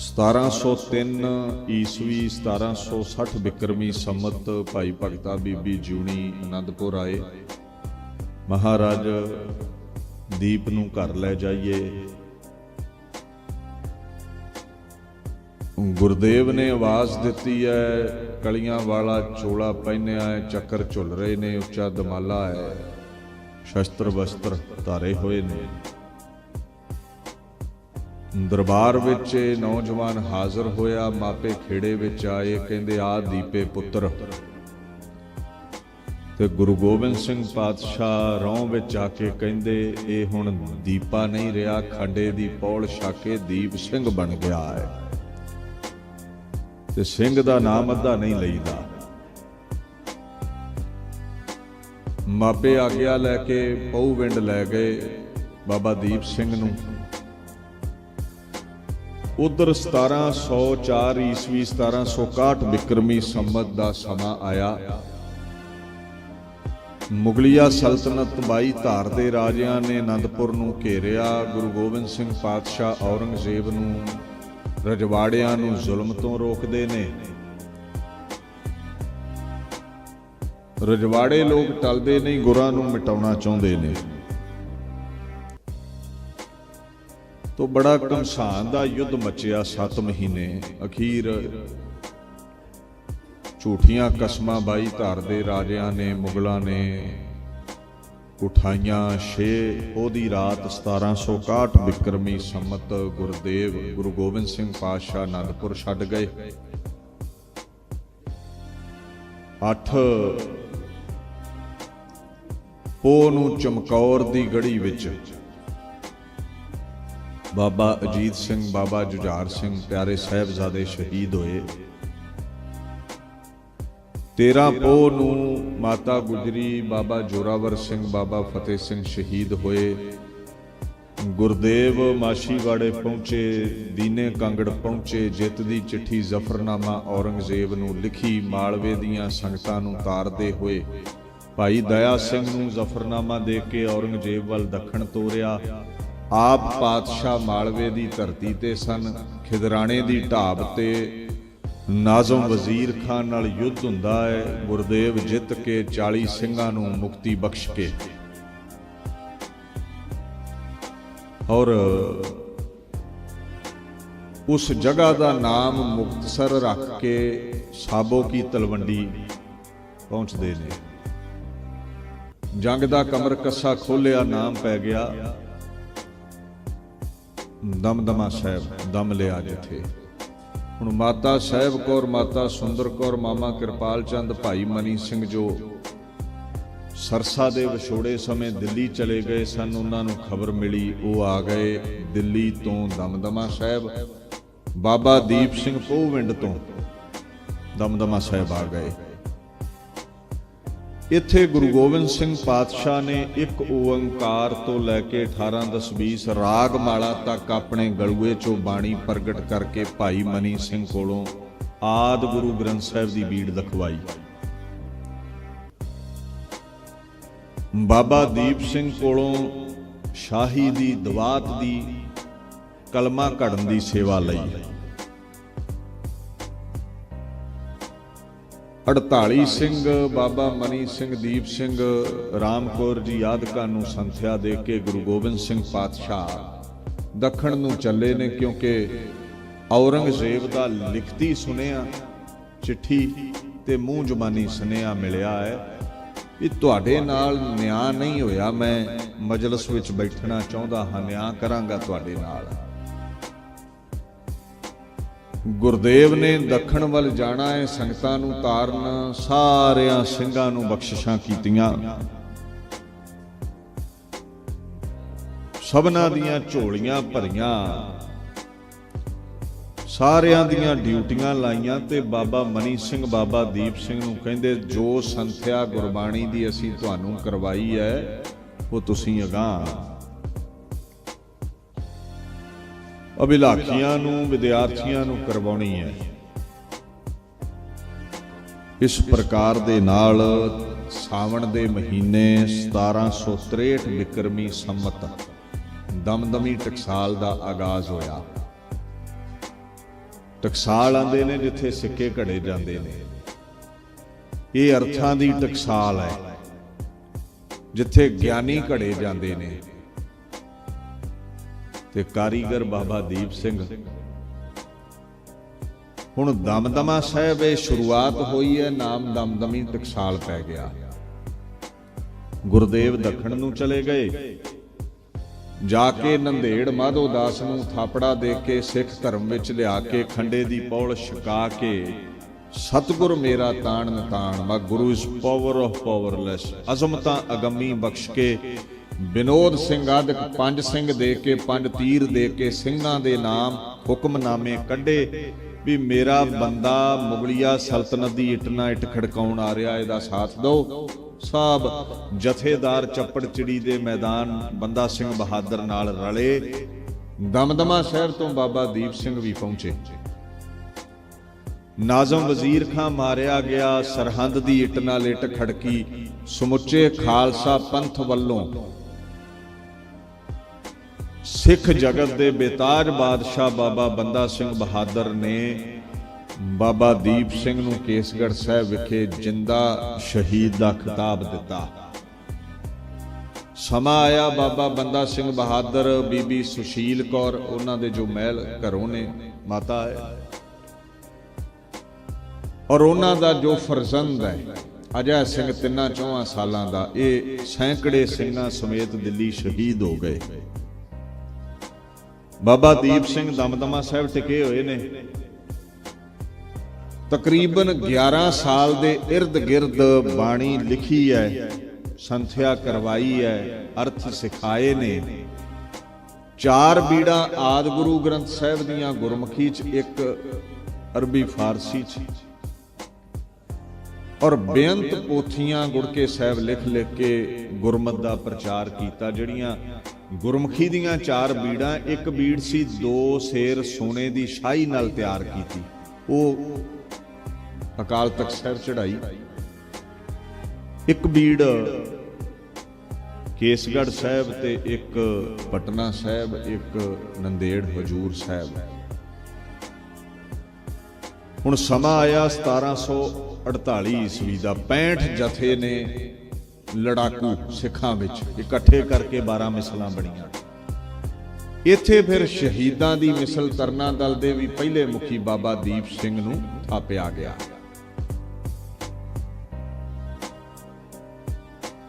1703 ਈਸਵੀ 1760 ਬਿਕਰਮੀ ਸੰਮਤ ਭਾਈ ਭਗਤਾ ਬੀਬੀ ਜੂਣੀ ਆਨੰਦਪੁਰ ਆਏ। ਮਹਾਰਾਜ, ਦੀਪ ਨੂੰ ਘਰ ਲੈ ਜਾਈਏ। ਗੁਰਦੇਵ ਨੇ ਆਵਾਜ਼ ਦਿੱਤੀ ਹੈ ਕਲੀਆਂ ਵਾਲਾ ਚੋਲਾ ਪਹਿਨਿਆ ਹੈ ਚੱਕਰ ਝੁੱਲ ਰਹੇ ਨੇ, ਉੱਚਾ ਦਮਾਲਾ ਹੈ ਸ਼ਸਤਰ ਵਸਤਰ ਧਾਰੇ ਹੋਏ ਨੇ। ਦਰਬਾਰ ਵਿੱਚ ਇਹ ਨੌਜਵਾਨ ਹਾਜ਼ਰ ਹੋਇਆ, ਮਾਪੇ ਖੇੜੇ ਵਿੱਚ ਆਏ, ਕਹਿੰਦੇ, ਆ ਦੀਪੇ ਪੁੱਤਰ। ਤੇ ਗੁਰੂ ਗੋਬਿੰਦ ਸਿੰਘ ਪਾਤਸ਼ਾਹ ਰੌਂ ਵਿੱਚ ਆ ਕੇ ਕਹਿੰਦੇ, ਇਹ ਹੁਣ ਦੀਪਾ ਨਹੀਂ ਰਿਹਾ, ਖੰਡੇ ਦੀ ਪੌਲ ਛਾਕੇ ਦੀਪ ਸਿੰਘ ਬਣ ਗਿਆ ਹੈ। ਤੇ ਸਿੰਘ ਦਾ ਨਾਮ ਅੱਧਾ ਨਹੀਂ ਲਈਦਾ। ਮਾਪੇ ਆਗਿਆ ਲੈ ਕੇ ਪਉਵਿੰਡ ਲੈ ਗਏ ਬਾਬਾ ਦੀਪ ਸਿੰਘ ਨੂੰ। ਉਧਰ 1704 ਈਸਵੀ 1761 ਬਿਕਰਮੀ ਸੰਮਤ ਦਾ ਸਮਾਂ ਆਇਆ। ਮੁਗਲਿਆ ਸਲਤਨਤ ਬਾਈ ਧਾਰ ਦੇ ਰਾਜਿਆਂ ਨੇ ਅਨੰਦਪੁਰ ਨੂੰ ਘੇਰਿਆ। ਗੁਰੂ ਗੋਬਿੰਦ ਸਿੰਘ ਪਾਤਸ਼ਾਹ ਔਰੰਗਜ਼ੇਬ ਨੂੰ ਰਜਵਾੜਿਆਂ ਨੂੰ ਜ਼ੁਲਮ ਤੋਂ ਰੋਕਦੇ ਨੇ। ਰਜਵਾੜੇ ਲੋਕ ਟਲਦੇ ਨਹੀਂ, ਗੁਰਾਂ ਨੂੰ ਮਿਟਾਉਣਾ ਚਾਹੁੰਦੇ ਨੇ। ਤੋ ਬੜਾ ਘਮਸਾਨ ਦਾ ਯੁੱਧ ਮਚਿਆ 7 ਮਹੀਨੇ। ਅਖੀਰ ਝੂਠੀਆਂ ਕਸਮਾਂ ਬਾਈ ਧਾਰ ਦੇ ਰਾਜਿਆਂ ਨੇ, ਮੁਗਲਾਂ ਨੇ ਉਠਾਈਆਂ ਛੇ। ਉਹਦੀ ਰਾਤ 1761 ਬਿਕਰਮੀ ਸੰਮਤ ਗੁਰਦੇਵ, ਗੁਰੂ ਗੋਬਿੰਦ ਸਿੰਘ ਪਾਤਸ਼ਾਹ ਅਨੰਦਪੁਰ ਛੱਡ ਗਏ। 8 ਪੋ ਨੂੰ ਚਮਕੌਰ ਦੀ ਗੜੀ ਵਿੱਚ ਬਾਬਾ ਅਜੀਤ ਸਿੰਘ, ਬਾਬਾ ਜੁਝਾਰ ਸਿੰਘ, ਪਿਆਰੇ ਸਾਹਿਬਜ਼ਾਦੇ ਸ਼ਹੀਦ ਹੋਏ। 13 ਪੋਹ ਨੂੰ ਮਾਤਾ ਗੁਜਰੀ, ਬਾਬਾ ਜੋਰਾਵਰ ਸਿੰਘ, ਬਾਬਾ ਫਤਿਹ ਸਿੰਘ ਸ਼ਹੀਦ ਹੋਏ। ਗੁਰਦੇਵ ਮਾਸ਼ੀਵਾੜੇ ਪਹੁੰਚੇ, ਦੀਨੇ ਕਾਂਗੜ ਪਹੁੰਚੇ, ਜਿੱਤ ਦੀ ਚਿੱਠੀ ਜ਼ਫਰਨਾਮਾ ਔਰੰਗਜ਼ੇਬ ਨੂੰ ਲਿਖੀ, ਮਾਲਵੇ ਦੀਆਂ ਸੰਗਤਾਂ ਨੂੰ ਤਾਰਦੇ ਹੋਏ। ਭਾਈ ਦਇਆ ਸਿੰਘ ਨੂੰ ਜ਼ਫਰਨਾਮਾ ਦੇ ਕੇ ਔਰੰਗਜ਼ੇਬ ਵੱਲ ਦੱਖਣ ਤੋਰਿਆ। ਆਪ ਪਾਤਸ਼ਾਹ ਮਾਲਵੇ ਦੀ ਧਰਤੀ ਤੇ ਸਨ, ਖਿਦਰਾਣੇ ਦੀ ਢਾਬ ਤੇ। ਨਾਜ਼ਮ ਵਜ਼ੀਰ ਖਾਨ ਨਾਲ ਯੁੱਧ ਹੁੰਦਾ ਹੈ ਗੁਰਦੇਵ ਜਿੱਤ ਕੇ 40 ਸਿੰਘਾਂ ਨੂੰ ਮੁਕਤੀ ਬਖਸ਼ ਕੇ। ਔਰ ਉਸ ਜਗ੍ਹਾ ਦਾ ਨਾਮ ਮੁਕਤਸਰ ਰੱਖ ਕੇ ਸਾਬੋ ਕੀ ਤਲਵੰਡੀ ਪਹੁੰਚਦੇ ਨੇ। ਜੰਗ ਦਾ ਕਮਰ ਕੱਸਾ ਖੋਲਿਆ, ਨਾਮ ਪੈ ਗਿਆ। ਦਮਦਮਾ ਸਾਹਿਬ, ਦਮ ਲਿਆ ਜਿੱਥੇ। ਹੁਣ ਮਾਤਾ ਸਾਹਿਬ ਕੌਰ, ਮਾਤਾ ਸੁੰਦਰ ਕੌਰ, ਮਾਮਾ ਕਿਰਪਾਲ ਚੰਦ, ਭਾਈ ਮਨੀ ਸਿੰਘ ਜੋ ਸਰਸਾ ਦੇ ਵਿਛੋੜੇ ਸਮੇਂ ਦਿੱਲੀ ਚਲੇ ਗਏ ਸਨ, ਉਹਨਾਂ ਨੂੰ ਖਬਰ ਮਿਲੀ, ਉਹ ਆ ਗਏ ਦਿੱਲੀ ਤੋਂ ਦਮਦਮਾ ਸਾਹਿਬ। ਬਾਬਾ ਦੀਪ ਸਿੰਘ ਪੋਵਿੰਡ ਤੋਂ ਦਮਦਮਾ ਸਾਹਿਬ ਆ ਗਏ। ਇੱਥੇ ਗੁਰੂ ਗੋਬਿੰਦ ਸਿੰਘ ਪਾਤਸ਼ਾਹ ਨੇ ਇੱਕ ਓੰਕਾਰ ਤੋਂ ਲੈ ਕੇ 18 ਦਸ 20 ਰਾਗ ਮਾਲਾ ਤੱਕ ਆਪਣੇ ਗਲੂਏ ਚੋਂ ਬਾਣੀ ਪ੍ਰਗਟ ਕਰਕੇ ਭਾਈ ਮਨੀ ਸਿੰਘ ਕੋਲੋਂ ਆਦ ਗੁਰੂ ਗ੍ਰੰਥ ਸਾਹਿਬ ਦੀ ਬੀੜ ਲਖਵਾਈ ਬਾਬਾ ਦੀਪ ਸਿੰਘ ਕੋਲੋਂ ਸ਼ਾਹੀ ਦੀ ਦਵਾਤ ਦੀ ਕਲਮਾ ਘੜਨ ਦੀ ਸੇਵਾ ਲਈ। 48 ਸਿੰਘ, ਬਾਬਾ ਮਨੀ ਸਿੰਘ, ਦੀਪ ਸਿੰਘ, ਰਾਮਕੌਰ ਜੀ ਯਾਦਕਾਂ ਨੂੰ ਸੰਥਿਆ ਦੇ ਕੇ ਗੁਰੂ ਗੋਬਿੰਦ ਸਿੰਘ ਪਾਤਸ਼ਾਹ ਦੱਖਣ ਨੂੰ ਚੱਲੇ ਨੇ ਕਿਉਂਕਿ ਔਰੰਗਜ਼ੇਬ ਦਾ ਲਿਖਤੀ ਸੁਨੇਹਾ, ਚਿੱਠੀ ਤੇ ਮੂੰਹ ਜ਼ੁਬਾਨੀ ਸੁਨੇਹਾ ਮਿਲਿਆ ਹੈ ਵੀ ਤੁਹਾਡੇ ਨਾਲ ਨਿਆਂ ਨਹੀਂ ਹੋਇਆ, ਮੈਂ ਮਜਲਿਸ ਵਿੱਚ ਬੈਠਣਾ ਚਾਹੁੰਦਾ ਹਾਂ, ਨਿਆਂ ਕਰਾਂਗਾ ਤੁਹਾਡੇ ਨਾਲ। ਗੁਰਦੇਵ ਨੇ ਦੱਖਣ ਵੱਲ ਜਾਣਾ ਹੈ, ਸੰਗਤਾਂ ਨੂੰ ਤਾਰਨ, ਸਾਰਿਆਂ ਸਿੰਘਾਂ ਨੂੰ ਬਖਸ਼ਿਸ਼ਾਂ ਕੀਤੀਆਂ। ਸਭਨਾਂ ਦੀਆਂ ਝੋਲੀਆਂ ਭਰੀਆਂ, ਸਾਰਿਆਂ ਦੀਆਂ ਡਿਊਟੀਆਂ ਲਾਈਆਂ ਤੇ ਬਾਬਾ ਮਨੀ ਸਿੰਘ, ਬਾਬਾ ਦੀਪ ਸਿੰਘ ਨੂੰ ਕਹਿੰਦੇ, ਜੋ ਸੰਥਿਆ ਗੁਰਬਾਣੀ ਦੀ ਅਸੀਂ ਤੁਹਾਨੂੰ ਕਰਵਾਈ ਹੈ, ਉਹ ਤੁਸੀਂ ਅਗਾਹ ਅਭਿਲਾਖੀਆਂ ਨੂੰ, ਵਿਦਿਆਰਥੀਆਂ ਨੂੰ ਕਰਵਾਉਣੀ ਹੈ। ਇਸ ਪ੍ਰਕਾਰ ਦੇ ਨਾਲ ਸਾਵਣ ਦੇ ਮਹੀਨੇ 1763 ਵਿਕਰਮੀ ਸੰਮਤ ਦਮਦਮੀ ਟਕਸਾਲ ਦਾ ਆਗਾਜ਼ ਹੋਇਆ। ਟਕਸਾਲ ਆਂਦੇ ਨੇ ਜਿੱਥੇ ਸਿੱਕੇ ਘੜੇ ਜਾਂਦੇ ਨੇ। ਇਹ ਅਰਥਾਂ ਦੀ ਟਕਸਾਲ ਹੈ, ਜਿੱਥੇ ਗਿਆਨੀ ਘੜੇ ਜਾਂਦੇ ਨੇ। ਤੇ ਕਾਰੀਗਰ ਬਾਬਾ ਦੀਪ ਸਿੰਘ। ਹੁਣ ਦਮਦਮਾ ਸਾਹਿਬ, ਇਹ ਸ਼ੁਰੂਆਤ ਹੋਈ ਹੈ, ਨਾਮ ਦਮਦਮੀ ਟਕਸਾਲ ਪੈ ਗਿਆ। ਗੁਰਦੇਵ ਦੱਖਣ ਨੂੰ ਚਲੇ ਗਏ। ਜਾ ਕੇ ਨੰਦੇੜ ਮਾਧੋ ਦਾਸ ਨੂੰ ਥਾਪੜਾ ਦੇ ਕੇ ਸਿੱਖ ਧਰਮ ਵਿੱਚ ਲਿਆ ਕੇ ਖੰਡੇ ਦੀ ਪੌਲ ਛਕਾ ਕੇ, ਸਤਿਗੁਰ ਮੇਰਾ ਤਾਣ ਨਤਾਣ, ਮਾ ਗੁਰੂ ਇਸ ਪਾਵਰ ਆਫ ਪਾਵਰਲੈਸ ਅਜ਼ਮਤਾਂ ਅਗੰਮੀ ਬਖਸ਼ ਕੇ ਵਿਨੋਦ ਸਿੰਘ ਆਦਿਕ ਪੰਜ ਸਿੰਘ ਦੇ ਕੇ ਪੰਜ ਤੀਰ ਦੇ ਕੇ ਸਿੰਘਾਂ ਦੇ ਨਾਮ ਹੁਕਮਨਾਮੇ ਕੱਢੇ ਵੀ ਮੇਰਾ ਬੰਦਾ ਮੁਗਲਿਆ ਸਲਤਨਤ ਦੀ ਇੱਟ ਨਾ ਇੱਟ ਖੜਕਾਉਣ ਆ ਰਿਹਾ, ਇਹਦਾ ਸਾਥ ਦਿਓ। ਸਾਬ ਜਥੇਦਾਰ ਚੱਪੜ ਚਿੜੀ ਦੇ ਮੈਦਾਨ ਬੰਦਾ ਸਿੰਘ ਬਹਾਦਰ ਨਾਲ ਰਲੇ। ਦਮਦਮਾ ਸ਼ਹਿਰ ਤੋਂ ਬਾਬਾ ਦੀਪ ਸਿੰਘ ਵੀ ਪਹੁੰਚੇ। ਨਾਜ਼ਮ ਵਜ਼ੀਰ ਖਾਂ ਮਾਰਿਆ ਗਿਆ, ਸਰਹੰਦ ਦੀ ਇੱਟ ਨਾਲ ਇੱਟ ਖੜਕੀ, ਸਮੁੱਚੇ ਖਾਲਸਾ ਪੰਥ ਵੱਲੋਂ ਸਿੱਖ ਜਗਤ ਦੇ ਬੇਤਾਜ ਬਾਦਸ਼ਾਹ ਬਾਬਾ ਬੰਦਾ ਸਿੰਘ ਬਹਾਦਰ ਨੇ ਬਾਬਾ ਦੀਪ ਸਿੰਘ ਨੂੰ ਕੇਸਗੜ੍ਹ ਸਾਹਿਬ ਵਿਖੇ ਜਿੰਦਾ ਸ਼ਹੀਦ ਦਾ ਖਿਤਾਬ ਦਿੱਤਾ। ਸਮਾਂ ਆਇਆ ਬਾਬਾ ਬੰਦਾ ਸਿੰਘ ਬਹਾਦਰ, ਬੀਬੀ ਸੁਸ਼ੀਲ ਕੌਰ, ਉਹਨਾਂ ਦੇ ਜੋ ਮਹਿਲ ਘਰੋਂ ਨੇ, ਮਾਤਾ ਹੈ ਔਰ ਉਹਨਾਂ ਦਾ ਜੋ ਫਰਜ਼ੰਦ ਹੈ ਅਜੈ ਸਿੰਘ ਤਿੰਨਾਂ ਚੌਹਾਂ ਸਾਲਾਂ ਦਾ, ਇਹ ਸੈਂਕੜੇ ਸਿੰਘਾਂ ਸਮੇਤ ਦਿੱਲੀ ਸ਼ਹੀਦ ਹੋ ਗਏ। ਬਾਬਾ ਦੀਪ ਸਿੰਘ ਦਮਦਮਾ ਸਾਹਿਬ ਟਿਕੇ ਹੋਏ ਨੇ। ਤਕਰੀਬਨ 11 ਸਾਲ ਦੇ ird ਗਿਰਦ ਬਾਣੀ ਲਿਖੀ ਹੈ, ਸੰਥਿਆ ਕਰਵਾਈ ਹੈ, ਅਰਥ ਸਿਖਾਏ ਨੇ। ਚਾਰ ਬੀੜਾ ਆਦ ਗੁਰੂ ਗ੍ਰੰਥ ਸਾਹਿਬ ਦੀਆਂ ਗੁਰਮੁਖੀ ਚ ਇੱਕ ਅਰਬੀ ਫਾਰਸੀ ਚ। ਔਰ ਬੇਅੰਤ ਪੋਥੀਆਂ ਗੁੜਕੇ ਸਾਹਿਬ ਲਿਖ ਲਿਖ ਕੇ ਗੁਰਮਤ ਦਾ ਪ੍ਰਚਾਰ ਕੀਤਾ, ਜਿਹੜੀਆਂ ਗੁਰਮੁਖੀ ਦੀਆਂ ਚਾਰ ਬੀੜਾਂ, ਇੱਕ ਬੀੜ ਸੀ, ਦੋ ਸੇਰ ਸੋਨੇ ਦੀ ਸ਼ਾਹੀ ਨਾਲ ਤਿਆਰ ਕੀਤੀ। ਉਹ ਅਕਾਲ ਤਖਤ ਸਾਹਿਬ ਚੜਾਈ ਇੱਕ ਬੀੜ ਕੇਸਗੜ੍ਹ ਸਾਹਿਬ ਤੇ ਇੱਕ ਪਟਨਾ ਸਾਹਿਬ, ਇੱਕ ਨੰਦੇੜ ਹਜੂਰ ਸਾਹਿਬ। ਹੁਣ ਸਮਾਂ ਆਇਆ 1748 ਈਸਵੀ ਦਾ 65 ਜਥੇ ਨੇ ਲੜਾਕੂ ਸਿੱਖਾਂ ਵਿੱਚ ਇਕੱਠੇ ਕਰਕੇ 12 ਮਿਸਲਾਂ ਬਣੀਆਂ। ਇੱਥੇ ਫਿਰ ਸ਼ਹੀਦਾਂ ਦੀ ਮਿਸਲ ਤਰਨਾ ਦਲ ਦੇ ਵੀ ਪਹਿਲੇ ਮੁਖੀ ਬਾਬਾ ਦੀਪ ਸਿੰਘ ਨੂੰ ਥਾਪਿਆ ਗਿਆ।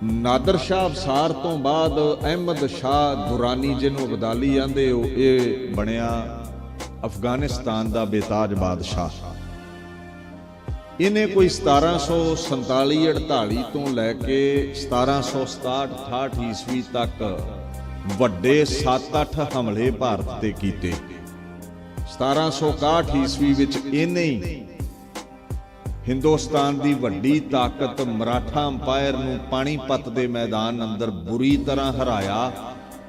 ਨਾਦਰ ਸ਼ਾਹ ਅਫਸਾਰ ਤੋਂ ਬਾਅਦ ਅਹਿਮਦ ਸ਼ਾਹ ਦੁਰਾਨੀ ਜਿਹਨੂੰ ਅਬਦਾਲੀ ਜਾਂਦੇ ਉਹ ਇਹ ਬਣਿਆ ਅਫਗਾਨਿਸਤਾਨ ਦਾ ਬੇਤਾਜ ਬਾਦਸ਼ਾਹ। ਇਹਨੇ ਕੋਈ 1747 48 ਤੋਂ ਲੈ ਕੇ 1767 68 ਈਸਵੀ ਤੱਕ ਵੱਡੇ 7-8 ਹਮਲੇ ਭਾਰਤ ਤੇ ਕੀਤੇ। 1761 ਈਸਵੀ ਵਿੱਚ ਇਹਨੇ ਹੀ ਹਿੰਦੁਸਤਾਨ ਦੀ ਵੱਡੀ ਤਾਕਤ ਮਰਾਠਾ ਅੰਪਾਇਰ ਨੂੰ ਪਾਣੀਪਤ ਦੇ ਮੈਦਾਨ ਅੰਦਰ ਬੁਰੀ ਤਰ੍ਹਾਂ ਹਰਾਇਆ।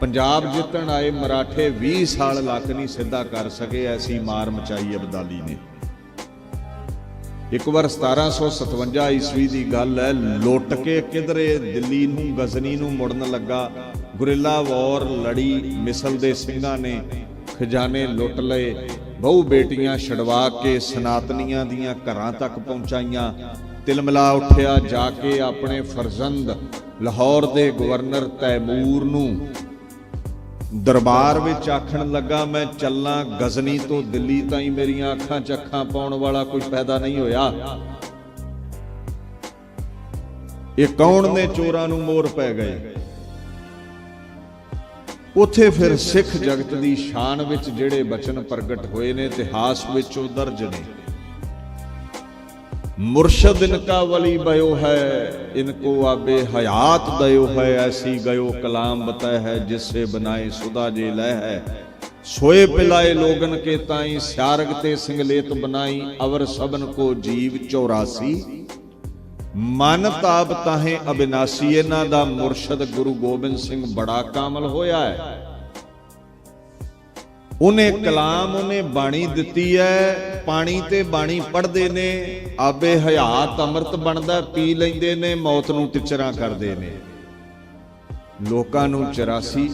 ਪੰਜਾਬ ਜਿੱਤਣ ਆਏ ਮਰਾਠੇ 20 ਸਾਲ ਲੱਕ ਨਹੀਂ ਸਿੱਧਾ ਕਰ ਸਕੇ ਐਸੀ ਮਾਰ ਮਚਾਈ ਅਬਦਾਲੀ ਨੇ। ਇੱਕ ਵਾਰ 1757 ਈਸਵੀ ਦੀ ਗੱਲ ਹੈ, ਲੁੱਟ ਕੇ ਕਿਧਰੇ ਦਿੱਲੀ ਨੂੰ, ਗਜ਼ਨੀ ਨੂੰ ਮੁੜਨ ਲੱਗਾ। ਗੁਰਿੱਲਾ ਵਾਰ ਲੜੀ ਮਿਸਲ ਦੇ ਸਿੰਘਾਂ ਨੇ ਖਜ਼ਾਨੇ ਲੁੱਟ ਲਏ। ਬਹੁ ਬੇਟੀਆਂ ਛਡਵਾ ਕੇ ਸਨਾਤਨੀਆਂ ਦੀਆਂ ਘਰਾਂ ਤੱਕ ਪਹੁੰਚਾਈਆਂ। ਤਿਲਮਲਾ ਉੱਠਿਆ ਜਾ ਕੇ ਆਪਣੇ ਫਰਜ਼ੰਦ ਲਾਹੌਰ ਦੇ ਗਵਰਨਰ ਤੈਮੂਰ ਨੂੰ। ਦਰਬਾਰ ਵਿੱਚ ਆਖਣ ਲੱਗਾ, ਮੈਂ ਚੱਲਾਂ ਗਜ਼ਨੀ ਤੋਂ ਦਿੱਲੀ ਤਾਈਂ ਮੇਰੀਆਂ ਅੱਖਾਂ 'ਚ ਅੱਖਾਂ ਪਾਉਣ ਵਾਲਾ ਕੋਈ ਪੈਦਾ ਨਹੀਂ ਹੋਇਆ। ਇਹ ਕੌਣ ਨੇ ਚੋਰਾਂ ਨੂੰ ਮੋਰ ਪੈ ਗਏ? ਉਥੇ ਫਿਰ ਸਿੱਖ ਜਗਤ ਦੀ ਸ਼ਾਨ ਵਿੱਚ ਜਿਹੜੇ ਬਚਨ ਪ੍ਰਗਟ ਹੋਏ ਨੇ, ਇਤਿਹਾਸ ਵਿੱਚ ਉਹ ਦਰਜ ਨੇ। ਮੁਰਸ਼ਦ ਇਨਕਾ ਵਲੀ ਬਯੋ ਹੈ, ਇਨਕੋ ਆਬੇ ਹਯਾਤ ਦਇਓ ਹੈ, ਐਸੀ ਗਇਓ ਕਲਾਮ ਬਤੈ ਹੈ ਜਿਸੇ ਬਨਾਏ ਸੁਦਾ ਜੇ ਲੈ ਹੈ। ਸੋਏ ਪਿਲਾਏ ਲੋਗਨ ਕੇ ਤਾਈ, ਸਿਆਰਗ ਤੇ ਸਿੰਗਲੇਤ ਬਨਾਈ, ਅਵਰ ਸਬਨ ਕੋ ਜੀਵ 84 ਮਨ ਤਾਪ ਤਾਹੇ ਅਬਿਨਾਸੀ ਇਹਨਾਂ ਦਾ ਮੁਰਸ਼ਦ ਗੁਰੂ ਗੋਬਿੰਦ ਸਿੰਘ ਬੜਾ ਕਾਮਲ ਹੋਇਆ ਹੈ। ਉਹਨੇ ਕਲਾਮ ਉਹਨੇ ਬਾਣੀ ਦਿੱਤੀ ਹੈ ਪਾਣੀ ਤੇ ਬਾਣੀ ਪੜ੍ਹਦੇ ਨੇ ਆਬੇ ਹਯਾਤ ਅੰਮ੍ਰਿਤ ਬਣਦਾ, ਪੀ ਲੈਂਦੇ ਨੇ, ਮੌਤ ਨੂੰ ਟਿਚਰਾਂ ਕਰਦੇ ਨੇ। ਲੋਕਾਂ ਨੂੰ 84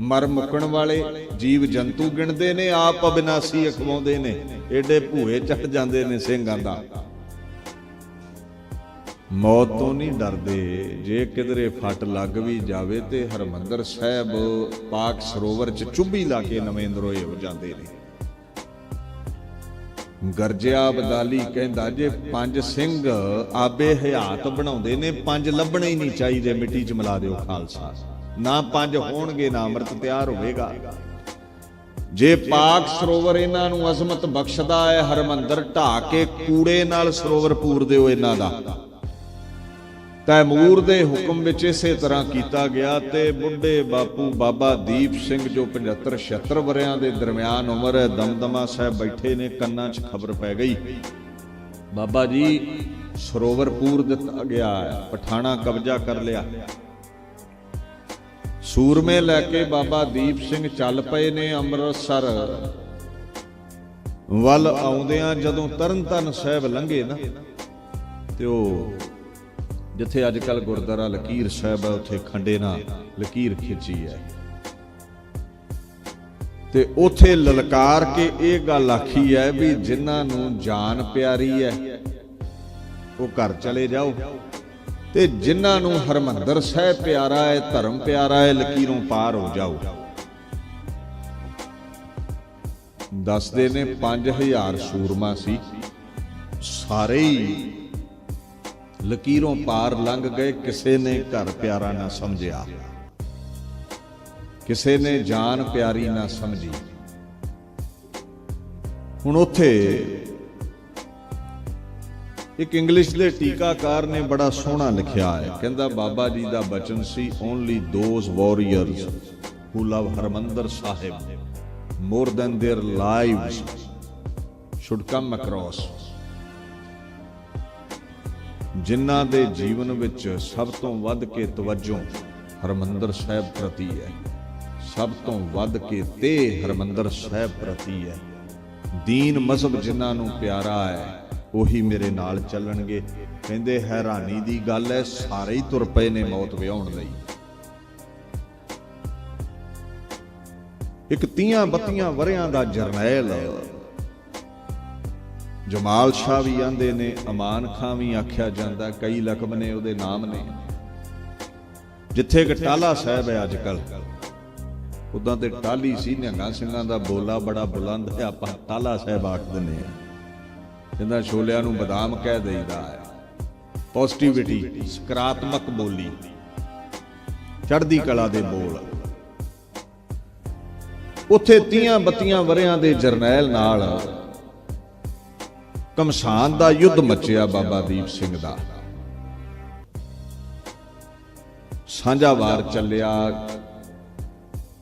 ਮਰ ਮੁੱਕਣ ਵਾਲੇ, ਜੀਵ ਜੰਤੂ ਗਿਣਦੇ ਨੇ, ਆਪ ਅਬਿਨਾਸੀ ਅਖਵਾਉਂਦੇ ਨੇ, ਏਡੇ ਭੂਏ ਚੜ ਜਾਂਦੇ ਨੇ ਸਿੰਘਾਂ ਦਾ। ਮੌਤ ਤੋਂ ਨਹੀਂ ਡਰਦੇ। ਜੇ ਕਿਧਰੇ ਫੱਟ ਲੱਗ ਵੀ ਜਾਵੇ ਤੇ ਹਰਮੰਦਰ ਸਾਹਿਬ ਪਾਕ ਸਰੋਵਰ ਚ ਚੁੱਭੀ ਲਾ ਕੇ ਨਵੇਂਦਰੋਏ ਹੋ ਜਾਂਦੇ ਨੇ। ਗਰਜਿਆ ਬਦਾਲੀ ਕਹਿੰਦਾ, ਜੇ ਪੰਜ ਸਿੰਘ ਆਬੇ ਹਯਾਤ ਬਣਾਉਂਦੇ ਨੇ, ਪੰਜ ਲੱਭਣੇ ਹੀ ਨਹੀਂ ਚਾਹੀਦੇ ਮਿੱਟੀ 'ਚ ਮਿਲਾ ਦਿਓ ਖਾਲਸਾ। ਨਾ ਪੰਜ ਹੋਣਗੇ, ਨਾ ਅੰਮ੍ਰਿਤ ਤਿਆਰ ਹੋਵੇਗਾ। ਜੇ ਪਾਕ ਸਰੋਵਰ ਇਹਨਾਂ ਨੂੰ ਅਜ਼ਮਤ ਬਖਸ਼ਦਾ ਹੈ, ਹਰਮੰਦਰ ਢਾ ਕੇ ਕੂੜੇ ਨਾਲ ਸਰੋਵਰ ਪੂਰ ਦਿਓ ਇਹਨਾਂ ਦਾ। ਤੈਮੂਰ ਦੇ ਹੁਕਮ ਵਿੱਚ ਇਸੇ ਤਰ੍ਹਾਂ ਕੀਤਾ ਗਿਆ ਤੇ ਬੁੱਢੇ ਬਾਪੂ ਬਾਬਾ ਦੀਪ ਸਿੰਘ ਜੋ 75 76 ਵਰਿਆਂ ਦੇ ਦਰਮਿਆਨ ਉਮਰ ਹੈ, ਦਮਦਮਾ ਸਾਹਿਬ ਬੈਠੇ ਨੇ, ਕੰਨਾਂ 'ਚ ਖਬਰ ਪੈ ਗਈ। ਬਾਬਾ ਜੀ ਸਰੋਵਰ ਦਿੱਤਾ ਗਿਆ ਪਠਾਣਾ ਕਬਜ਼ਾ ਕਰ ਲਿਆ। ਸੂਰਮੇ ਲੈ ਕੇ ਬਾਬਾ ਦੀਪ ਸਿੰਘ ਚੱਲ ਪਏ ਨੇ ਅੰਮ੍ਰਿਤਸਰ। ਵੱਲ ਆਉਂਦਿਆਂ ਜਦੋਂ ਤਰਨਤਨ ਸਾਹਿਬ ਲੰਘੇ ਨਾ, ਤੇ ਉਹ ਜਿੱਥੇ ਅੱਜ ਕੱਲ ਗੁਰਦੁਆਰਾ ਲਕੀਰ ਸਾਹਿਬ ਹੈ ਉੱਥੇ ਖੰਡੇ ਨਾਲ ਲਕੀਰ ਖਿੱਚੀ ਹੈ। ਤੇ ਉਥੇ ਲਲਕਾਰ ਕੇ ਇਹ ਗੱਲ ਆਖੀ ਹੈ ਵੀ ਜਿਨ੍ਹਾਂ ਨੂੰ ਜਾਨ ਪਿਆਰੀ ਹੈ, ਉਹ ਘਰ ਚਲੇ ਜਾਓ। ਤੇ ਜਿਨ੍ਹਾਂ ਨੂੰ ਹਰਮੰਦਰ ਸਾਹਿਬ ਪਿਆਰਾ ਹੈ, ਧਰਮ ਪਿਆਰਾ ਹੈ, ਲਕੀਰੋਂ ਪਾਰ ਹੋ ਜਾਓ। ਦੱਸਦੇ ਨੇ 5000 ਸੂਰਮਾ ਸੀ, ਸਾਰੇ ਹੀ ਲਕੀਰੋਂ ਪਾਰ ਲੰਘ ਗਏ, ਕਿਸੇ ਨੇ ਘਰ ਪਿਆਰਾ ਨਾ ਸਮਝਿਆ। ਕਿਸੇ ਨੇ ਜਾਨ ਪਿਆਰੀ ਨਾ ਸਮਝੀ। ਹੁਣ ਉਥੇ ਇੱਕ ਇੰਗਲਿਸ਼ ਦੇ ਟੀਕਾਕਾਰ ਨੇ ਬੜਾ ਸੋਹਣਾ ਲਿਖਿਆ ਹੈ। ਕਹਿੰਦਾ, ਬਾਬਾ ਜੀ ਦਾ ਬਚਨ ਸੀ only those warriors who love Harmandir Sahib more than their lives should come across. ਜਿਨ੍ਹਾਂ ਦੇ ਜੀਵਨ ਵਿੱਚ ਸਭ ਤੋਂ ਵੱਧ ਕੇ ਤਵੱਜੋ ਹਰਮੰਦਰ ਸਾਹਿਬ ਪ੍ਰਤੀ ਹੈ। ਸਭ ਤੋਂ ਵੱਧ ਕੇ ਤੇ ਹਰਮੰਦਰ ਸਾਹਿਬ ਪ੍ਰਤੀ ਹੈ। ਦੀਨ ਮਜ਼ਹਬ ਜਿਨ੍ਹਾਂ ਨੂੰ ਪਿਆਰਾ ਹੈ, ਉਹੀ ਮੇਰੇ ਨਾਲ ਚੱਲਣਗੇ। ਕਹਿੰਦੇ ਹੈਰਾਨੀ ਦੀ ਗੱਲ ਹੈ, ਸਾਰੇ ਹੀ ਤੁਰ ਪਏ ਨੇ ਮੌਤ ਵਿਆਉਣ ਲਈ। ਇੱਕ 30 32 ਵਰਿਆਂ ਦਾ ਜਰਨੈਲ ਜਮਾਲ ਸ਼ਾਹ ਵੀ ਆਂਦੇ ਨੇ, ਅਮਾਨ ਖਾਂ ਵੀ ਆਖਿਆ ਜਾਂਦਾ, ਕਈ ਲਕਬ ਨੇ ਉਹਦੇ ਨਾਮ ਨੇ। ਜਿੱਥੇ ਕਿ ਟਾਲਾ ਸਾਹਿਬ ਹੈ ਅੱਜ ਕੱਲ ਉਦਾਂ ਤੇ ਟਾਲੀ ਸੀ, ਨਿਹੰਗਾਂ ਸਿੰਘਾਂ ਦਾ ਬੋਲਾ ਬੜਾ ਬੁਲੰਦ ਹੈ, ਆਪਾਂ ਟਾਲਾ ਸਾਹਿਬ ਆਖ ਦਿੰਦੇ ਆ ਕਹਿੰਦਾ ਛੋਲਿਆਂ ਨੂੰ ਬਦਾਮ ਕਹਿ ਦੇਈਦਾ ਹੈ। ਪੋਜ਼ਿਟਿਵਿਟੀ ਸਕਾਰਾਤਮਕ ਬੋਲੀ, ਚੜ੍ਹਦੀ ਕਲਾ ਦੇ ਬੋਲ। ਉੱਥੇ 30 32 ਵਰਿਆਂ ਦੇ ਜਰਨੈਲ ਨਾਲ ਕਮਸਾਨ ਦਾ ਯੁੱਧ ਮਚਿਆ ਬਾਬਾ ਦੀਪ ਸਿੰਘ ਦਾ। ਸਾਂਝਾ ਵਾਰ ਚੱਲਿਆ।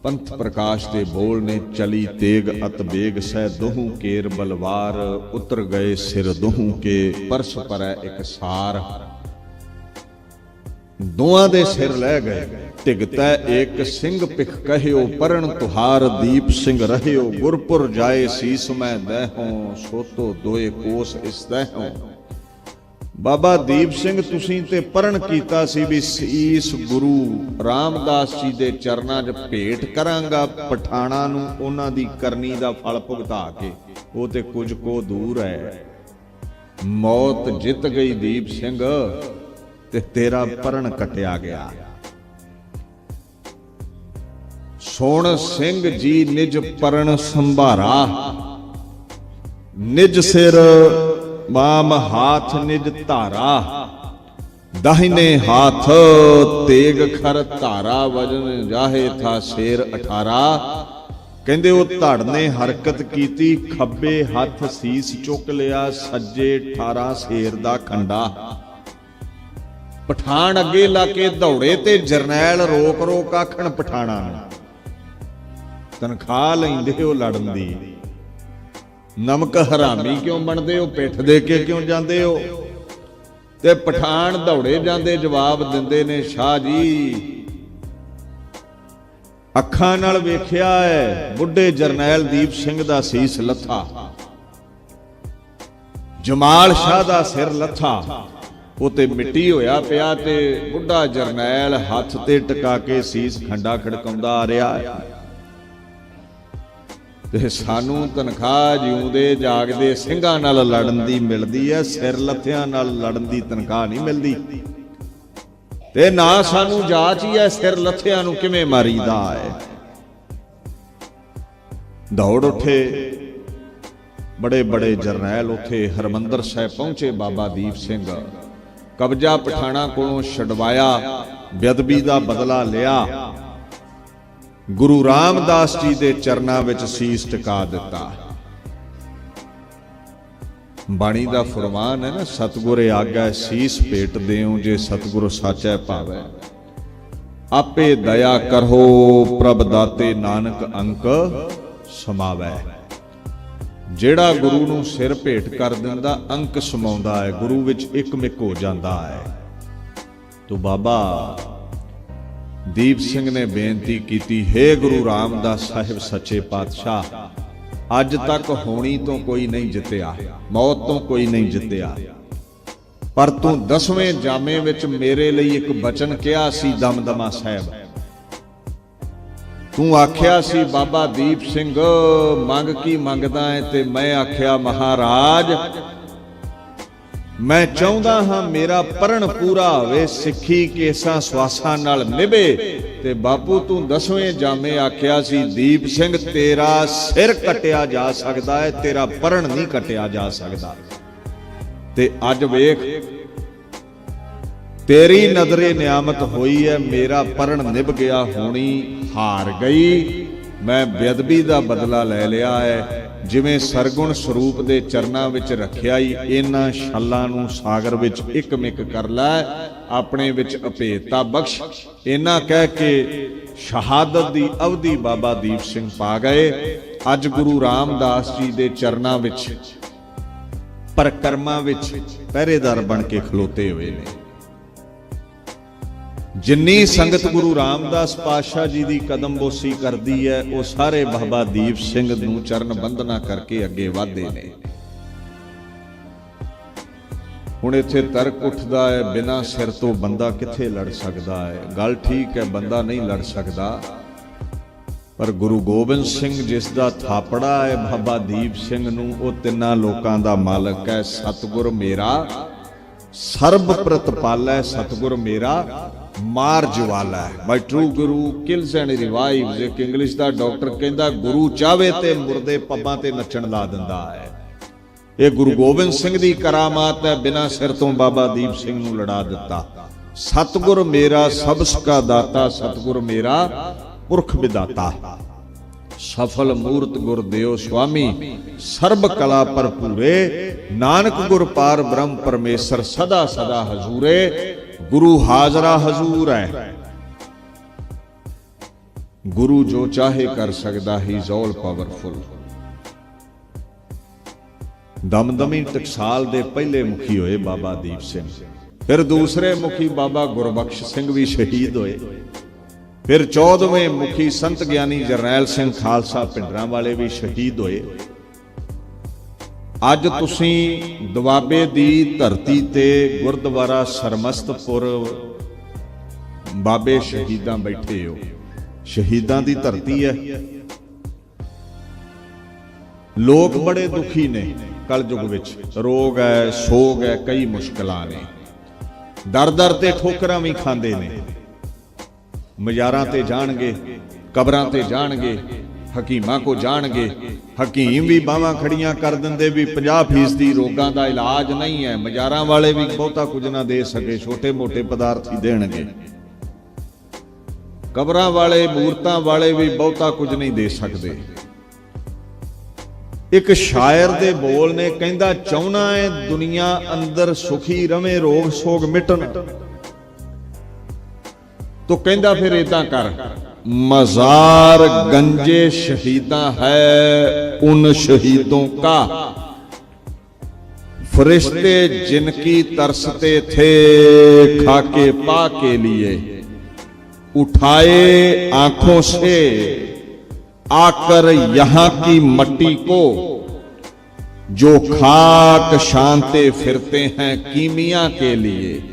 ਪੰਥ ਪ੍ਰਕਾਸ਼ ਦੇ ਬੋਲ ਨੇ ਚਲੀ ਤੇਗ ਅਤ ਬੇਗ, ਸਹਿ ਦੋਹੂ ਕੇਰ ਬਲਵਾਰ, ਉਤਰ ਗਏ ਸਿਰ ਦੋਹੂ ਕੇ, ਪਰਸ ਪਰੈ ਇੱਕ ਸਾਰ। ਦੋਆਂ ਦੇ ਸਿਰ ਲੈ ਗਏ। ਢਿਗਤੈ ਏਕ ਸਿੰਘ ਪਿਖ ਕਹਿਓ, ਪਰਣ ਤੁਹਾਰ ਦੀਪ ਸਿੰਘ ਰਹਿਓ। ਗੁਰਪੁਰ ਜਾਏ ਸੀਸ ਮੈਂ ਦਹਿਓ ਸੋਤੋ ਦੋਏ ਕੋਸ ਇਸ ਦਹਿਓ ਬਾਬਾ ਦੀਪ ਸਿੰਘ, ਤੁਸੀਂ ਤੇ ਪਰਣ ਕੀਤਾ ਸੀ ਵੀ ਸੀਸ ਗੁਰੂ। ਰਾਮਦਾਸ ਜੀ ਦੇ ਚਰਨਾਂ 'ਚ ਭੇਟ ਕਰਾਂਗਾ, ਪਠਾਣਾ ਨੂੰ ਉਹਨਾਂ ਦੀ ਕਰਨੀ ਦਾ ਫਲ ਭੁਗਤਾ ਕੇ। ਉਹ ਤੇ ਕੁਝ ਕੋ ਦੂਰ ਹੈ ਮੌਤ ਜਿੱਤ ਗਈ ਦੀਪ ਸਿੰਘ, ਤੇ ਤੇਰਾ ਪਰਣ ਕਟਿਆ ਗਿਆ। ਸੋਣ ਸਿੰਘ ਜੀ ਨਿਜ ਪਰਣ ਸੰਭਾਰਾ। ਨਿਜ ਸਿਰ ਬਾਮ ਹਾਥ ਨਿਜ ਧਾਰਾ। ਦਾਹਿਨੇ ਹਾਥ ਤੇਗ ਖਰ ਧਾਰਾ ਵਜਨ ਜਾਹੇ ਥਾ ਸ਼ੇਰ 18 ਕਹਿੰਦੇ ਉਹ ਧੜ ਨੇ ਹਰਕਤ ਕੀਤੀ, ਖੱਬੇ ਹੱਥ ਸੀਸ ਚੁੱਕ ਲਿਆ, ਸੱਜੇ 18 ਸ਼ੇਰ ਦਾ ਖੰਡਾ। ਪਠਾਨ ਅੱਗੇ ਲਾ ਕੇ ਦੌੜੇ ਤੇ ਜਰਨੈਲ ਰੋਕ ਰੋਕ ਆਖਣ ਪਠਾਣਾ ਨੂੰ। ਤਨਖਾਹ ਲੈਂਦੇ ਹੋ ਲੜਨ ਦੀ। ਨਮਕ ਹਰਾਮੀ ਕਿਉਂ ਬਣਦੇ ਹੋ? ਪਿੱਠ ਦੇ ਕੇ ਕਿਉਂ ਜਾਂਦੇ ਹੋ? ਤੇ ਪਠਾਨ ਦੌੜੇ ਜਾਂਦੇ ਜਵਾਬ ਦਿੰਦੇ ਨੇ, ਸ਼ਾਹ ਜੀ, ਅੱਖਾਂ ਨਾਲ ਵੇਖਿਆ ਹੈ, ਬੁੱਢੇ ਜਰਨੈਲ ਦੀਪ ਸਿੰਘ ਦਾ ਸੀਸ ਲੱਥਾ। ਜਮਾਲ ਸ਼ਾਹ ਦਾ ਸਿਰ ਲੱਥਾ। ਉਹ ਤੇ ਮਿੱਟੀ ਹੋਇਆ ਪਿਆ ਤੇ ਬੁੱਢਾ ਜਰਨੈਲ ਹੱਥ ਤੇ ਟਿਕਾ ਕੇ ਸੀਸ ਖੰਡਾ ਖੜਕਾਉਂਦਾ ਆ ਰਿਹਾ ਹੈ। ਤੇ ਸਾਨੂੰ ਤਨਖਾਹ ਜਿਉਂਦੇ ਜਾਗਦੇ ਸਿੰਘਾਂ ਨਾਲ ਲੜਨ ਦੀ ਮਿਲਦੀ ਹੈ, ਸਿਰ ਲੱਥਿਆਂ ਨਾਲ ਲੜਨ ਦੀ ਤਨਖਾਹ ਨਹੀਂ ਮਿਲਦੀ। ਤੇ ਨਾ ਸਾਨੂੰ ਜਾਚ ਹੀ ਹੈ, ਸਿਰ ਲੱਥਿਆਂ ਨੂੰ ਕਿਵੇਂ ਮਾਰੀਦਾ ਹੈ। ਦੌੜ ਉੱਠੇ, ਬੜੇ ਬੜੇ ਜਰਨੈਲ ਉੱਥੇ, ਹਰਮੰਦਰ ਸਾਹਿਬ ਪਹੁੰਚੇ ਬਾਬਾ ਦੀਪ ਸਿੰਘ। ਕਬਜ਼ਾ ਪਠਾਣਾ ਕੋਲੋਂ ਛਡਵਾਇਆ, ਬੇਅਦਬੀ ਦਾ ਬਦਲਾ ਲਿਆ। ਗੁਰੂ ਰਾਮਦਾਸ ਜੀ ਦੇ ਚਰਨਾਂ ਵਿੱਚ ਸੀਸ ਟਿਕਾ ਦਿੱਤਾ। ਬਾਣੀ ਦਾ ਫਰਮਾਨ ਹੈ ਨਾ, ਸਤਿਗੁਰੇ ਆਗੈ ਸੀਸ ਭੇਟ ਦਿਓ ਜੇ ਸਤਿਗੁਰ ਸਾਚੈ ਭਾਵੈ। ਆਪੇ ਦਇਆ ਕਰੋ ਪ੍ਰਭ ਦਾਤੇ ਨਾਨਕ ਅੰਕ ਸਮਾਵੈ। ਜਿਹੜਾ ਗੁਰੂ ਨੂੰ ਸਿਰ ਭੇਟ ਕਰ ਦਿੰਦਾ, ਅੰਕ ਸਮਾਉਂਦਾ ਹੈ, ਗੁਰੂ ਵਿੱਚ ਇੱਕ ਮਿਕ ਹੋ ਜਾਂਦਾ ਹੈ। ਤੋ ਬਾਬਾ ਦੀਪ ਸਿੰਘ ਨੇ ਬੇਨਤੀ ਕੀਤੀ, ਹੈ ਗੁਰੂ ਰਾਮਦਾਸ ਸਾਹਿਬ ਸੱਚੇ ਪਾਤਸ਼ਾਹ, ਅੱਜ ਤੱਕ ਹੋਣੀ ਤੋਂ ਕੋਈ ਨਹੀਂ ਜਿੱਤਿਆ, ਮੌਤ ਤੋਂ ਕੋਈ ਨਹੀਂ ਜਿੱਤਿਆ। ਪਰ ਤੂੰ ਦਸਵੇਂ ਜਾਮੇ ਵਿੱਚ ਮੇਰੇ ਲਈ ਇੱਕ ਬਚਨ ਕਿਹਾ ਸੀ, ਦਮਦਮਾ ਸਾਹਿਬ। ਤੂੰ ਆਖਿਆ ਸੀ, ਬਾਬਾ ਦੀਪ ਸਿੰਘ, ਮੰਗ ਕੀ ਮੰਗਦਾ ਹੈ ਤੇ ਮੈਂ ਆਖਿਆ, ਮਹਾਰਾਜ ਮੈਂ ਚਾਹੁੰਦਾ ਹਾਂ ਮੇਰਾ ਪਰਣ ਪੂਰਾ ਹੋਵੇ, ਸਿੱਖੀ ਕੇਸਾਂ ਸਵਾਸਾਂ ਨਾਲ ਨਿਭੇ। ਤੇ ਬਾਪੂ ਤੂੰ ਦਸਵੇਂ ਜਾਮੇ ਆਖਿਆ ਸੀ, ਦੀਪ ਸਿੰਘ, ਤੇਰਾ ਸਿਰ ਕਟਿਆ ਜਾ ਸਕਦਾ ਹੈ, ਤੇਰਾ ਪਰਣ ਨਹੀਂ ਕਟਿਆ ਜਾ ਸਕਦਾ। ਤੇ ਅੱਜ ਵੇਖ, ਤੇਰੀ ਨਜ਼ਰੇ ਨਿਆਮਤ ਹੋਈ ਹੈ, ਮੇਰਾ ਪਰਣ ਨਿਭ ਗਿਆ, ਹੋਣੀ ਹਾਰ ਗਈ। ਮੈਂ ਬੇਅਦਬੀ ਦਾ ਬਦਲਾ ਲੈ ਲਿਆ ਹੈ ਜਿਵੇਂ ਸਰਗੁਣ ਸਰੂਪ ਦੇ ਚਰਨਾਂ ਵਿੱਚ ਰੱਖਿਆ ਹੀ ਇਹਨਾਂ ਛੱਲਾਂ ਨੂੰ ਸਾਗਰ ਵਿੱਚ ਇੱਕ ਮਿਕ ਕਰ ਲੈ, ਆਪਣੇ ਵਿੱਚ ਅਪੇਤਾ ਬਖਸ਼। ਇਹਨਾਂ ਕਹਿ ਕੇ ਸ਼ਹਾਦਤ ਦੀ ਅਵਧੀ ਬਾਬਾ ਦੀਪ ਸਿੰਘ ਪਾ ਗਏ। ਅੱਜ ਗੁਰੂ ਰਾਮਦਾਸ ਜੀ ਦੇ ਚਰਨਾਂ ਵਿੱਚ, ਪਰਕਰਮਾਂ ਵਿੱਚ ਪਹਿਰੇਦਾਰ ਬਣ ਕੇ ਖਲੋਤੇ ਹੋਏ ਨੇ। ਜਿੰਨੀ ਸੰਗਤ ਗੁਰੂ ਰਾਮਦਾਸ ਪਾਤਸ਼ਾਹ ਜੀ ਦੀ ਕਦਮਬੋਸੀ ਕਰਦੀ ਹੈ, ਉਹ ਸਾਰੇ ਬਾਬਾ ਦੀਪ ਸਿੰਘ ਨੂੰ ਚਰਨ ਬੰਦਨਾ ਕਰਕੇ ਅੱਗੇ ਵਧਦੇ ਨੇ। ਹੁਣ ਇੱਥੇ ਤਰਕ ਉੱਠਦਾ ਹੈ, ਬਿਨਾ ਸਿਰ ਤੋਂ ਬੰਦਾ ਕਿੱਥੇ ਲੜ ਸਕਦਾ ਹੈ? ਗੱਲ ਠੀਕ ਹੈ, ਬੰਦਾ ਨਹੀਂ ਲੜ ਸਕਦਾ। ਪਰ ਗੁਰੂ ਗੋਬਿੰਦ ਸਿੰਘ ਜਿਸ ਦਾ ਥਾਪੜਾ ਹੈ ਬਾਬਾ ਦੀਪ ਸਿੰਘ ਨੂੰ, ਉਹ ਤਿੰਨਾਂ ਲੋਕਾਂ ਦਾ ਮਾਲਕ ਹੈ। ਸਤਿਗੁਰ ਮੇਰਾ ਸਰਬ ਪ੍ਰਤਪਾਲੈ ਸਤਿਗੁਰ ਮੇਰਾ। ਮਾਰ ਜਵਾਲਾ ਹੈ। My true guru kills and revives ਇੱਕ ਇੰਗਲਿਸ਼ ਦਾ ਡਾਕਟਰ ਕਹਿੰਦਾ, ਗੁਰੂ ਚਾਵੇ ਤੇ ਮੁਰਦੇ ਪੱਬਾਂ ਤੇ ਨੱਚਣ ਲਾ ਦਿੰਦਾ ਹੈ। ਇਹ ਗੁਰੂ ਗੋਬਿੰਦ ਸਿੰਘ ਦੀ ਕਰਾਮਾਤ ਹੈ। ਬਿਨਾਂ ਸਿਰ ਤੋਂ ਬਾਬਾ ਦੀਪ ਸਿੰਘ ਨੂੰ ਲੜਾ ਦਿੱਤਾ। ਸਤਿਗੁਰ ਮੇਰਾ ਸਬਸ ਕਾ ਦਾਤਾ, ਸਤਿਗੁਰ ਮੇਰਾ ਪੁਰਖ ਵਿਦਾਤਾ। ਸਫਲ ਮੂਰਤ ਗੁਰ ਦਿਓ ਸੁਆਮੀ, ਸਰਬ ਕਲਾ ਭਰਪੂਰੇ। ਨਾਨਕ ਗੁਰ ਪਾਰ ਬ੍ਰਹਮ ਪਰਮੇਸ਼ਰ, ਸਦਾ ਸਦਾ ਹਜ਼ੂਰੇ। ਗੁਰੂ ਹਾਜ਼ਰਾ ਹਜ਼ੂਰ ਹੈ। ਗੁਰੂ ਜੋ ਚਾਹੇ ਕਰ ਸਕਦਾ ਹੀ ਜ਼ੋਲ ਪਾਵਰਫੁਲ ਦਮਦਮੀ ਟਕਸਾਲ ਦੇ ਪਹਿਲੇ ਮੁਖੀ ਹੋਏ ਬਾਬਾ ਦੀਪ ਸਿੰਘ। ਫਿਰ ਦੂਸਰੇ ਮੁਖੀ ਬਾਬਾ ਗੁਰਬਖਸ਼ ਸਿੰਘ ਵੀ ਸ਼ਹੀਦ ਹੋਏ। ਫਿਰ 14ਵੇਂ ਮੁਖੀ ਸੰਤ ਗਿਆਨੀ ਜਰਨੈਲ ਸਿੰਘ ਖਾਲਸਾ ਪਿੰਡਰਾਂ ਵਾਲੇ ਵੀ ਸ਼ਹੀਦ ਹੋਏ। ਅੱਜ ਤੁਸੀਂ ਦੁਆਬੇ ਦੀ ਧਰਤੀ ਤੇ ਗੁਰਦੁਆਰਾ ਸਰਮਸਤਪੁਰ ਬਾਬੇ ਸ਼ਹੀਦਾਂ ਬੈਠੇ ਹੋ। ਸ਼ਹੀਦਾਂ ਦੀ ਧਰਤੀ ਹੈ। ਲੋਕ ਬੜੇ ਦੁਖੀ ਨੇ ਕਲਯੁਗ ਵਿੱਚ। ਰੋਗ ਹੈ, ਸੋਗ ਹੈ, ਕਈ ਮੁਸ਼ਕਲਾਂ ਨੇ। ਦਰ ਦਰ ਤੇ ਠੋਕਰਾਂ ਵੀ ਖਾਂਦੇ ਨੇ। ਮਜ਼ਾਰਾਂ ਤੇ ਜਾਣਗੇ, ਕਬਰਾਂ ਤੇ ਜਾਣਗੇ। ਹਕੀਮਾਂ ਕੋ ਜਾਣਗੇ। ਹਕੀਮ ਵੀ ਬਾਹਾਂ ਖੜੀਆਂ ਕਰ ਦਿੰਦੇ ਵੀ 50% ਦੀ ਰੋਗਾਂ ਦਾ ਇਲਾਜ ਨਹੀਂ ਹੈ। ਮਜ਼ਾਰਾਂ ਵਾਲੇ ਵੀ ਬਹੁਤਾ ਕੁਝ ਨਾ ਦੇ ਸਕੇ, ਛੋਟੇ-ਮੋਟੇ ਪਦਾਰਥ ਹੀ ਦੇਣਗੇ। ਕਬਰਾਂ ਵਾਲੇ, ਮੂਰਤਾਂ ਵਾਲੇ ਵੀ ਬਹੁਤਾ ਕੁਝ ਨਹੀਂ ਦੇ ਸਕਦੇ। ਇੱਕ ਸ਼ਾਇਰ ਦੇ ਬੋਲ ਨੇ ਕਹਿੰਦਾ ਚਾਹਣਾ ਹੈ ਦੁਨੀਆ ਅੰਦਰ ਸੁਖੀ ਰਵੇ ਰੋਗ ਸੋਗ ਮਿਟਣ। ਤੋ ਕਹਿੰਦਾ ਫਿਰ ਇਦਾਂ ਕਰ। मजार गंजे शहीदा है उन शहीदों का। फरिश्ते जिनकी तरसते थे खाके पा के लिए, उठाए आँखों से, आकर यहाँ की मट्टी को, जो खाक शांते फिरते हैं कीमिया के लिए।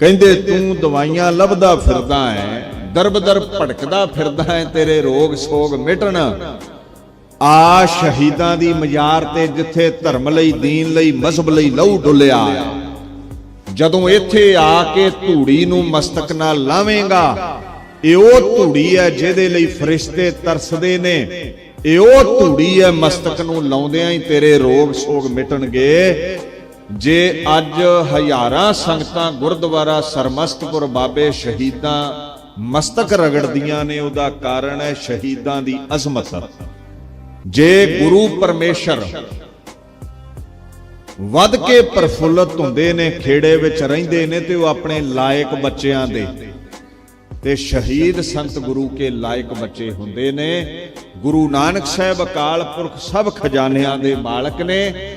ਕਹਿੰਦੇ ਤੂੰ ਦਵਾਈਆਂ ਲੱਭਦਾ ਫਿਰਦਾ ਹੈ ਦਰਬਦਰ ਭਟਕਦਾ ਫਿਰਦਾ ਹੈ ਤੇਰੇ ਰੋਗ ਸੋਗ ਮਿਟਣ। ਆ ਸ਼ਹੀਦਾਂ ਦੀ ਮਜ਼ਾਰ ਤੇ ਜਿੱਥੇ ਧਰਮ ਲਈ, ਦੀਨ ਲਈ, ਮਜ਼ਹਬ ਲਈ ਲਹੂ ਡੁੱਲਿਆ। ਜਦੋਂ ਇੱਥੇ ਆ ਕੇ ਧੂੜੀ ਨੂੰ ਮਸਤਕ ਨਾਲ ਲਾਵੇਂਗਾ, ਇਹ ਉਹ ਧੂੜੀ ਹੈ ਜਿਹਦੇ ਲਈ ਫਰਿਸ਼ਤੇ ਤਰਸਦੇ ਨੇ। ਇਹ ਉਹ ਧੂੜੀ ਹੈ ਮਸਤਕ ਨੂੰ ਲਾਉਂਦਿਆਂ ਹੀ ਤੇਰੇ ਰੋਗ ਸੋਗ ਮਿਟਣਗੇ। ਜੇ ਅੱਜ ਹਜ਼ਾਰਾਂ ਸੰਗਤਾਂ ਗੁਰਦੁਆਰਾ ਸਰਮਸਤਪੁਰ ਬਾਬੇ ਸ਼ਹੀਦਾਂ ਮਸਤਕ ਰਗੜਦੀਆਂ ਨੇ, ਉਹਦਾ ਕਾਰਨ ਹੈ ਸ਼ਹੀਦਾਂ ਦੀ ਅਜ਼ਮਤ। ਜੇ ਗੁਰੂ ਪਰਮੇਸ਼ਰ ਵੱਧ ਕੇ ਪ੍ਰਫੁੱਲਤ ਹੁੰਦੇ ਨੇ, ਖੇੜੇ ਵਿੱਚ ਰਹਿੰਦੇ ਨੇ, ਤੇ ਉਹ ਆਪਣੇ ਲਾਇਕ ਬੱਚਿਆਂ ਦੇ, ਤੇ ਸ਼ਹੀਦ ਸੰਤ ਗੁਰੂ ਕੇ ਲਾਇਕ ਬੱਚੇ ਹੁੰਦੇ ਨੇ, ਗੁਰੂ ਨਾਨਕ ਸਾਹਿਬ ਅਕਾਲ ਪੁਰਖ ਸਭ ਖਜ਼ਾਨਿਆਂ ਦੇ ਮਾਲਕ ਨੇ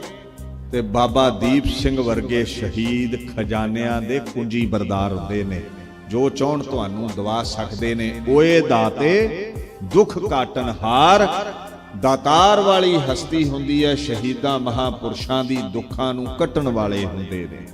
ਤੇ ਬਾਬਾ ਦੀਪ ਸਿੰਘ ਵਰਗੇ ਸ਼ਹੀਦ ਖਜ਼ਾਨਿਆਂ ਦੇ ਕੁੰਜੀ ਬਰਦਾਰ ਹੁੰਦੇ ਨੇ। ਜੋ ਚਾਹਣ ਤੁਹਾਨੂੰ ਦਵਾ ਸਕਦੇ ਨੇ। ਓਏ ਦਾਤੇ, ਦੁੱਖ ਕਾਟਨ ਹਾਰ, ਦਾਤਾਰ ਵਾਲੀ ਹਸਤੀ ਹੁੰਦੀ ਹੈ। ਸ਼ਹੀਦਾਂ ਮਹਾਪੁਰਸ਼ਾਂ ਦੀ ਦੁੱਖਾਂ ਨੂੰ ਕੱਟਣ ਵਾਲੇ ਹੁੰਦੇ ਨੇ।